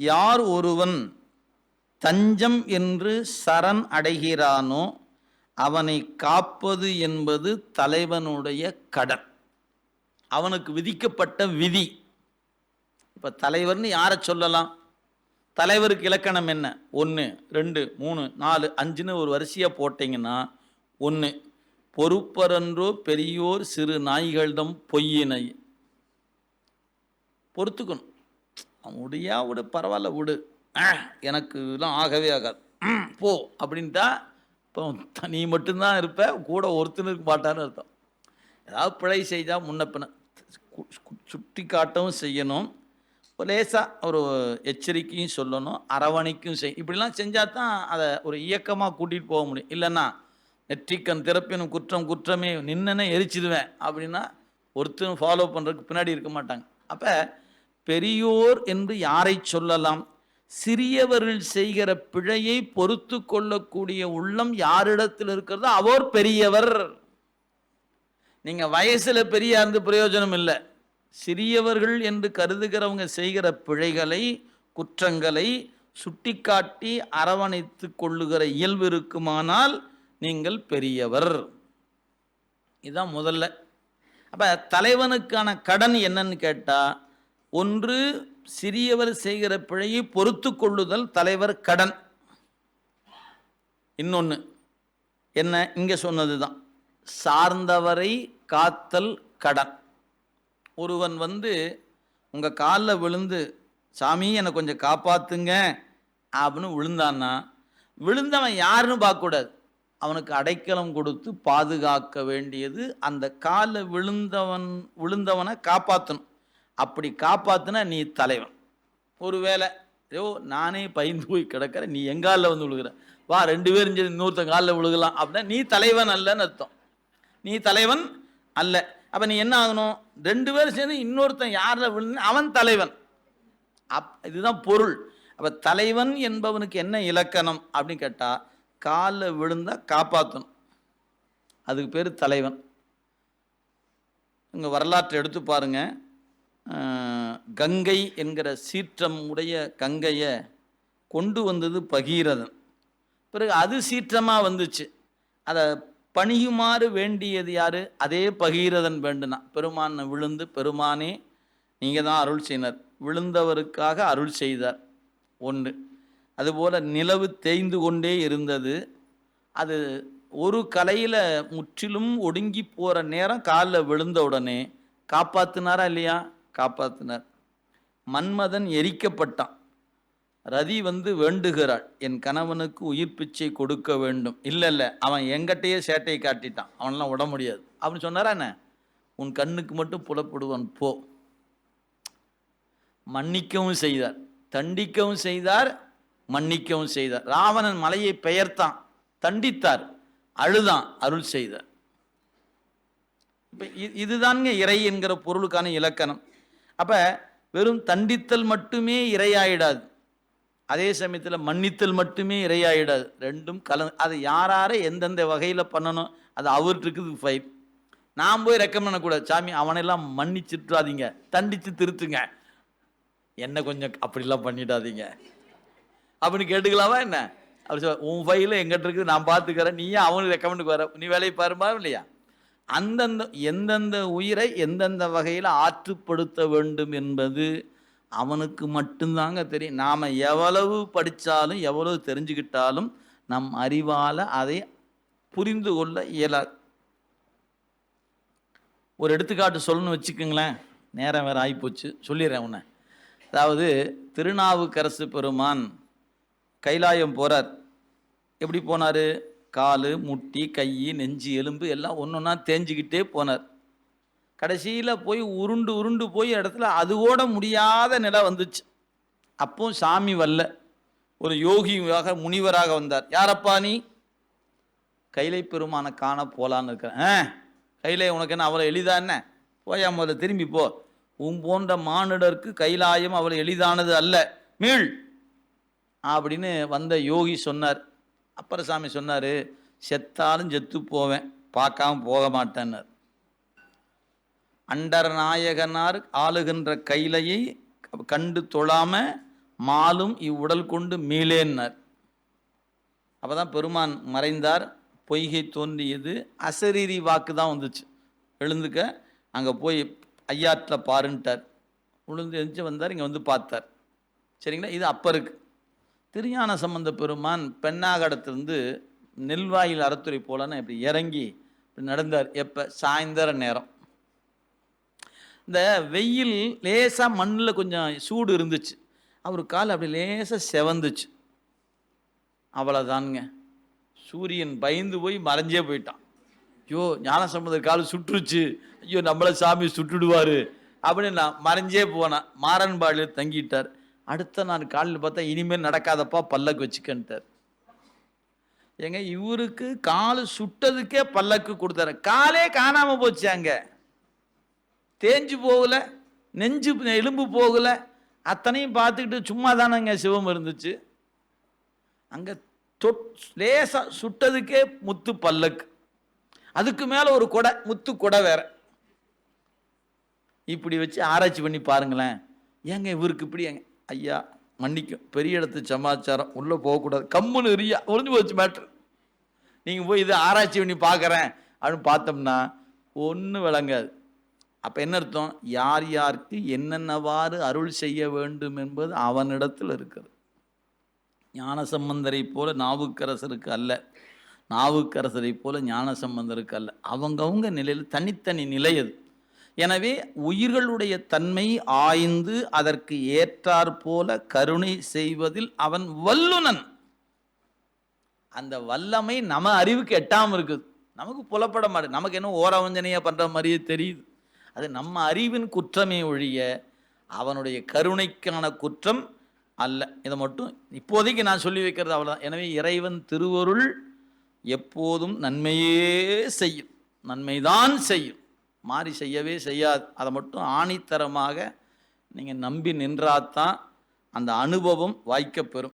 யார் ஒருவன் தஞ்சம் என்று சரண் அடைகிறானோ அவனை காப்பது என்பது தலைவனுடைய கடன். அவனுக்கு விதிக்கப்பட்ட விதி. இப்போ தலைவர்னு யாரை சொல்லலாம்? தலைவருக்கு இலக்கணம் என்ன? ஒன்று ரெண்டு மூணு நாலு அஞ்சுன்னு ஒரு வரிசையாக போட்டிங்கன்னா ஒன்று பொறுப்பரன்றோ பெரியோர் சிறு நாய்களிடம் பொய்யினை. பொறுத்துக்கணும். முடியா விடு பரவாயில்ல விடு. எனக்கு இதெல்லாம் ஆகவே ஆகாது. போ அப்படின்ட்டா இப்போ நீ மட்டும்தான் இருப்ப கூட ஒருத்தன் இருக்க மாட்டான்னு அர்த்தம். ஏதாவது பிழை செய்தால் முன்ன பின்ன கு- சுட்டி காட்டவும் செய்யணும். லேசாக ஒரு எச்சரிக்கையும் சொல்லணும் அரவணைக்கும் செய் இப்படிலாம் செஞ்சால் தான் அதை ஒரு இயக்கமாக கூட்டிகிட்டு போக முடியும். இல்லைன்னா நெற்றிக்கண் திறப்பினும் குற்றம் குற்றமே நின்னுன்னு எரிச்சிடுவேன் அப்படின்னா ஒருத்தரும் ஃபாலோ பண்ணுறதுக்கு பின்னாடி இருக்க மாட்டாங்க. அப்போ பெரியோர் என்று யாரை சொல்லலாம்? சிறியவர்கள் செய்கிற பிழையை பொறுத்து கொள்ளக்கூடிய உள்ளம் யாரிடத்தில் இருக்கிறதோ அவர் பெரியவர். நீங்க வயசுல பெரியா இருந்து பிரயோஜனம் இல்லை. சிறியவர்கள் என்று கருதுகிறவங்க செய்கிற பிழைகளை குற்றங்களை சுட்டிக்காட்டி அரவணைத்து கொள்ளுகிற இயல்பு இருக்குமானால் நீங்கள் பெரியவர். இதுதான் முதல்ல. அப்ப தலைவனுக்கான கடன் என்னன்னு கேட்டா ஒன்று சிறியவர் செய்கிற பிழையை பொறுத்து கொள்ளுதல் தலைவர் கடன். இன்னொன்று என்ன? இங்கே சொன்னது தான் சார்ந்தவரை காத்தல் கடன். ஒருவன் வந்து உங்கள் காலில் விழுந்து சாமி என்னை கொஞ்சம் காப்பாத்துங்க அப்படின்னு விழுந்தான்னா விழுந்தவன் யாருன்னு பார்க்கக்கூடாது. அவனுக்கு அடைக்கலம் கொடுத்து பாதுகாக்க வேண்டியது அந்த காலில் விழுந்தவன் விழுந்தவனை காப்பாற்றணும் அப்படி காப்பாற்றினா நீ தலைவன். ஒருவேளை ஐயோ நானே பயந்து போய் கிடக்கிற நீ எங்காலில் வந்து விழுகிற. வா ரெண்டு பேரும் சரி இன்னொருத்தன் காலில் விழுகலாம். அப்படின்னா நீ தலைவன் அல்லன்னு அர்த்தம். நீ தலைவன் அல்ல. அப்போ நீ என்ன ஆகணும்? ரெண்டு பேரும் சேர்ந்து இன்னொருத்தன் யாரில் விழுந்து அவன் தலைவன். அப் இதுதான் பொருள். அப்போ தலைவன் என்பவனுக்கு என்ன இலக்கணம் அப்படின்னு கேட்டால் காலில் விழுந்தால் காப்பாற்றணும் அதுக்கு பேர் தலைவன். உங்கள் வரலாற்றை எடுத்து பாருங்கள் கங்கை என்கிற சீற்றம் உடைய கங்கையை கொண்டு வந்தது பகீரதன். பிறகு அது சீற்றமாக வந்துச்சு. அதை பணியுமாறு வேண்டியது யார்? அதே பகீரதன் வேண்டுனா. பெருமானை விழுந்து பெருமானே நீங்கள் தான் அருள் செய்யினர் விழுந்தவருக்காக அருள் செய்தார். ஒன்று. அதுபோல் நிலவு தேய்ந்து கொண்டே இருந்தது. அது ஒரு கலையில் முற்றிலும் ஒடுங்கி போகிற நேரம் காலில் விழுந்த உடனே காப்பாற்றினாரா இல்லையா? காப்பாற்றினார் மன்மதன் எரிக்கப்பட்டான். ரதி வந்து வேண்டுகிறாள் என் கணவனுக்கு உயிர் பிச்சை கொடுக்க வேண்டும். இல்லை இல்லை அவன் எங்கிட்டயே சேட்டையை காட்டிட்டான். அவனெல்லாம் விட முடியாது. அப்படின்னு சொன்னாரான உன் கண்ணுக்கு மட்டும் புலப்படுவான் போ. மன்னிக்கவும் செய்தார். தண்டிக்கவும் செய்தார் மன்னிக்கவும் செய்தார். ராவணன் மலையை பெயர்த்தான். தண்டித்தார் அழுதான் அருள் செய்தார். இப்போ இதுதாங்க இறை என்கிற பொருளுக்கான இலக்கணம். அப்போ வெறும் தண்டித்தல் மட்டுமே இறையாயிடாது அதே சமயத்தில் மன்னித்தல் மட்டுமே இறையாயிடாது ரெண்டும் கல அதை யாரார எந்தெந்த வகையில் பண்ணணும் அது அவர்கிட்ட இருக்குது ஃபைல் நான் போய் ரெக்கமெண்ட் பண்ணக்கூடாது. சாமி அவனெல்லாம் மன்னிச்சுட்றாதீங்க. தண்டித்து திருத்துங்க. என்ன கொஞ்சம் அப்படிலாம் பண்ணிடாதீங்க. அப்படின்னு கேட்டுக்கலாமா என்ன? அப்படி சொல்ல உன் ஃபைலு எங்கிட்ட இருக்குது நான் பார்த்துக்கிறேன். நீயே அவனுக்கு ரெக்கமெண்டுக்கு வர நீ வேலையை பாருமா இல்லையா? அந்தந்த எந்தெந்த உயிரை எந்தெந்த வகையில் ஆற்றுப்படுத்த வேண்டும் என்பது அவனுக்கு மட்டும்தாங்க தெரியும். நாம் எவ்வளவு படித்தாலும் எவ்வளவு தெரிஞ்சுக்கிட்டாலும் நம் அறிவால் அதை புரிந்து கொள்ள இயலாது. ஒரு எடுத்துக்காட்டு சொல்லணும்னு வச்சுக்கோங்களேன். நேரம் வேறு ஆகிப்போச்சு சொல்லிடுறேன் உன்னை. அதாவது திருநாவுக்கரசு பெருமான் கைலாயம் போகிறார் எப்படி போனார்? கால் முட்டி கை நெஞ்சு எலும்பு எல்லாம் ஒன்று ஒன்றா தேஞ்சிக்கிட்டே போனார். கடைசியில் போய் உருண்டு உருண்டு போய் இடத்துல அதுவோட முடியாத நிலை வந்துச்சு. அப்போ சாமி வரல. ஒரு யோகியாக முனிவராக வந்தார். யாரப்பா நீ? கைலை பெருமானை காண போலான்னு இருக்கிறேன். ஆ கைலை உனக்கு என்ன அவ்வளோ எளிதா என்ன? போயா முதல்ல திரும்பி போ. உன் போன்ற மானிடருக்கு கைலாயம் அவ்வளோ எளிதானது அல்ல. மீள். அப்படின்னு வந்த யோகி சொன்னார். அப்புறம் சாமி சொன்னார் செத்தாலும் செத்து போவேன் பார்க்காம போக மாட்டேன்னார். அண்டர் நாயகனார் ஆளுகின்ற கைலையை கண்டு தொழாம மாலும் இவ்வுடல் கொண்டு மீளேன்னார். அப்போதான் பெருமான் மறைந்தார் பொய்கை தோன்றியது அசரீரி வாக்கு தான் வந்துச்சு. எழுந்துக்க அங்கே போய் ஐயாற்றில் பாருன்ட்டார். உளுந்து எழுந்து வந்தார் இங்கே வந்து பார்த்தார். சரிங்களா? இது அப்போருக்கு. திருஞான சம்பந்த பெருமான் பெண்ணாகடத்திலிருந்து நெல்வாயில் அறத்துறை போலன்னு இப்படி இறங்கி இப்படி நடந்தார். எப்போ? சாயந்தர நேரம். இந்த வெயில் லேசாக மண்ணில் கொஞ்சம் சூடு இருந்துச்சு. அவர் கால் அப்படி லேசாக செவந்துச்சு. அவ்வளோதானுங்க சூரியன் பயந்து போய் மறைஞ்சே போயிட்டான். ஐயோ ஞான சம்பந்த கால் சுட்டுருச்சு ஐயோ நம்மளை சாமி சுட்டுடுவார் அப்படின்னு நான் மறைஞ்சே போனேன். மாறன்பாடில் தங்கிட்டார். அடுத்த நான் காலில் பார்த்தா இனிமேல் நடக்காதப்பா பல்லக்கு வச்சுக்கன்ட்டார். ஏங்க இவருக்கு கால் சுட்டதுக்கே பல்லக்கு கொடுத்தாரு. காலே காணாமல் போச்சு அங்கே. தேஞ்சு போகல நெஞ்சு எலும்பு போகல அத்தனையும் பார்த்துக்கிட்டு சும்மா தானேங்க சிவம் இருந்துச்சு. அங்கே தொட் லேசாக சுட்டதுக்கே முத்து பல்லக்கு. அதுக்கு மேலே ஒரு கொடை முத்து கொடை வேற. இப்படி வச்சு ஆராய்ச்சி பண்ணி பாருங்களேன். ஏங்க இவருக்கு இப்படி ஏங்க ஐயா மன்னிக்கும். பெரிய இடத்து சமாச்சாரம். உள்ளே போகக்கூடாது. கம்முன்னு எரியா ஒளிஞ்சு போச்சு மேட்ரு நீங்கள் போய் இதை ஆராய்ச்சி பண்ணி பார்க்குறேன். அப்படின்னு பார்த்தோம்னா ஒன்றும் விளங்காது. அப்போ என்ன அர்த்தம்? யார் யாருக்கு என்னென்னவாறு அருள் செய்ய வேண்டும் என்பது அவனிடத்தில் இருக்குது. ஞானசம்பந்தரை போல நாவுக்கரசருக்கு அல்ல. நாவுக்கரசரை போல ஞானசம்பந்தருக்கு அல்ல. அவங்கவுங்க நிலையில் தனித்தனி நிலை அது. எனவே உயிர்களுடைய தன்மை ஆய்ந்து அதற்கு ஏற்றாற் போல கருணை செய்வதில் அவன் வல்லுனன். அந்த வல்லமை நம்ம அறிவுக்கு எட்டாமல் இருக்குது. நமக்கு புலப்பட மாட்டேன் நமக்கு என்ன ஓரவஞ்சனையாக பண்ணுற மாதிரியே தெரியுது. அது நம்ம அறிவின் குற்றமே ஒழிய அவனுடைய கருணைக்கான குற்றம் அல்ல. இதை மட்டும் இப்போதைக்கு நான் சொல்லி வைக்கிறது அவ்வளோதான் எனவே இறைவன் திருவருள் எப்போதும் நன்மையே செய்யும். நன்மைதான் செய்யும். மாறி செய்யவே செய்யாது. அதை மட்டும் ஆணித்தரமாக நீங்கள் நம்பி நின்றாதான் அந்த அனுபவம் வாய்க்கப்பெறும்.